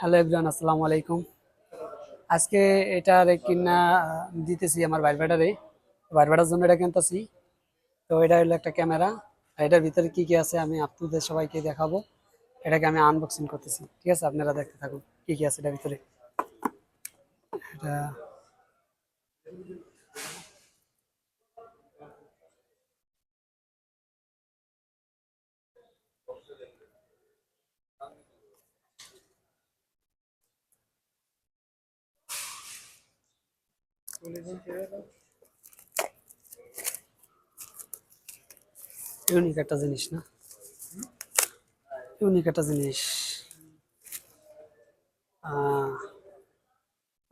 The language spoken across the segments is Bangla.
হ্যালো এভরিওয়ান, আসসালামু আলাইকুম। আজকে এটার কিনা দিতেছি আমার বাইর ব্যাটারে বাইর ব্যাটার জন্য এটা কিনতেছি। তো এটা হলো একটা ক্যামেরা। এটার ভিতরে কি কি আছে আমি আপনাদের সবাইকে দেখাবো। এটাকে আমি আনবক্সিং করতেছি। ঠিক আছে, আপনারা দেখতে থাকুন কি কি আছে এটার ভিতরে। এটা ইউনিক একটা জিনিস না? ইউনিক একটা জিনিস।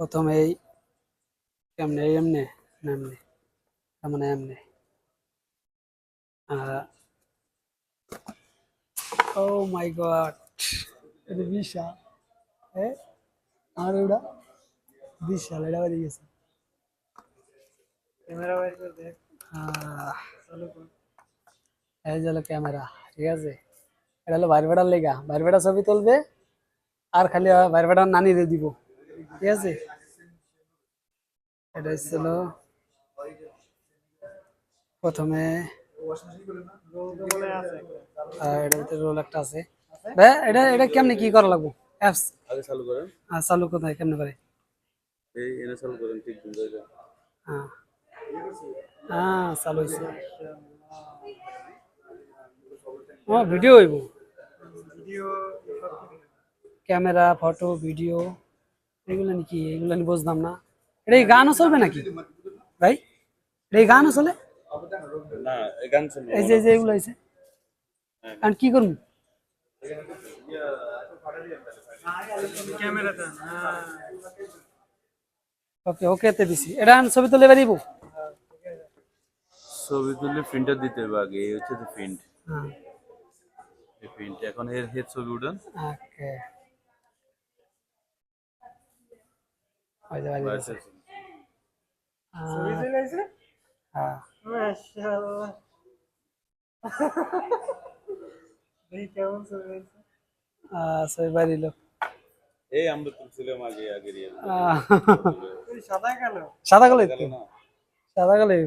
প্রথমে কেমনে এমনে এমনে মানে এমনে। ও মাই গড এটা বিশাল। এ আর ওটা বিশাল, এটা বেরিয়ে গেছে। ক্যামেরা বাইর করে দেখ চালু কর। এই যে হলো ক্যামেরা ঠিক আছে? এটা হলো বাইর লেগা। বাইর ছবি তুলবে আর খালি বাইর বেড়ার নানিরে দিব। ঠিক আছে? এটা ছিল প্রথমে এটার ভিতরে রোল একটা আছে। ভাই এটা এটা কেমনে কি করা লাগবো? অ্যাপস আগে চালু করেন। চালু কোথায়? কেমনে করে? এই এনে চালু করেন ঠিক হ্যাঁ। হ্যাঁ চালু হয়েছে। ও ভিডিও হইব। ক্যামেরা ফটো ভিডিও এগুলো নাকি এগুলো আমি বুঝলাম না। এটা কি গানও চলবে নাকি? ভাই এটা গানও চলে? এই এই যে এই যে এগুলো আছে আর কি করুন ক্যামেরাটা হ্যাঁ। ওকে ওকে তে দিছি। এটা আমি ছবি তুলে বেরিয়ে ছবি তুললে প্রিন্টার দিতে হবে আগে এই হচ্ছে প্রিন্ট হ্যাঁ। এই প্রিন্ট এখন এর হেড ছবি উঠান। ওকে। ছবি চলে হ্যাঁ। মাশাআল্লাহ। দেখি কেমন ছবি আহ, ছবি বেরিয়ে এই আমরা তুলছিলাম আগে আগের ইয়ে সাদা কালো? সাদা কালো গেল না। সাদা কালো যে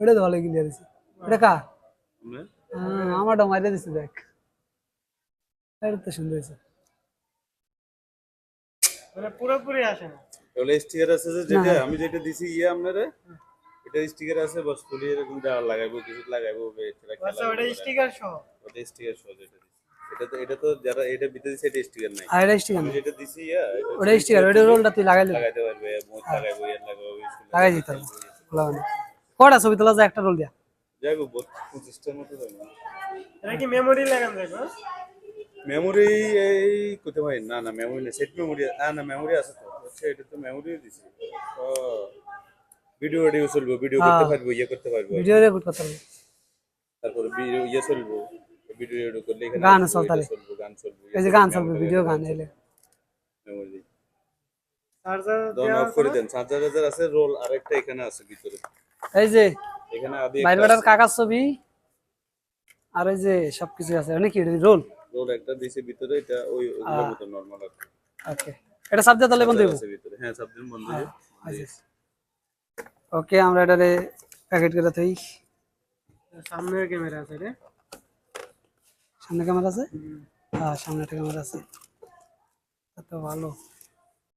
তো ভালোই কিনে দিছি এটা কা হ্যাঁ আমারটা মাইরে দিছি দেখ। এটা তো সুন্দর হয়েছে। মানে পুরোপুরি আসে না। তাহলে স্টিকার আছে যে যেটা আমি যেটা দিছি ইয়ে আপনারে এটা স্টিকার আছে বাস খুলি এরকম দেওয়া লাগাইবো কিছু লাগাইবো এছাড়া আচ্ছা ওটা স্টিকার সহ? ওটা স্টিকার সহ যেটা এটা তো এটা তো যারা এটা ভিতরে দিছে এটা স্টিকার নাই। আর এটা স্টিকার আমি যেটা দিছি ইয়া এটা ওটা স্টিকার ওটা রোলটা তুই লাগাইলি লাগাইতে পারবে মোজ লাগাইবো ইয়ার লাগাবো লাগাই দিতে হবে। লাগানো কটা ছবি তোলা যায়? একটা রোল দিয়া। যাই হোক মতো যাবে এটা কি মেমোরি লাগান দেখো মেমোরি এই কোথায় ভাই না না মেমোরি না সেট মেমোরি না না মেমোরি আছে তো। হচ্ছে এটা তো মেমোরি দিছি। ও ভিডিও অডিও চলবে ভিডিও করতে পারব ইয়ে করতে পারব। ভিডিও রেকর্ড করতে হবে তারপরে ভিডিও ইয়ে চলবো ভিডিও অডিও করলে এখানে গান। চলবে গান চলবে এই যে গান চলবে ভিডিও গান এলে মেমোরি চার্জার দন অফ করে দেন চার্জার চার্জার আছে রোল আরেকটা এখানে আছে ভিতরে। এই যে বাইর বেটার কাকার ছবি। আর এই যে সবকিছু আছে। অনেক রোল? রোল একটা দিছে ভিতরে এটা ওই ওগুলোর মতো নরমাল আছে ওকে। এটা সাবজেক্ট তাহলে বন্ধ ভিতরে। হ্যাঁ সাবজেক্ট বন্ধ হয়ে ওকে আমরা এটারে প্যাকেট করে থই সামনের ক্যামেরা আছে রে। সামনে ক্যামেরা আছে? হ্যাঁ সামনে একটা ক্যামেরা আছে। তো ভালো।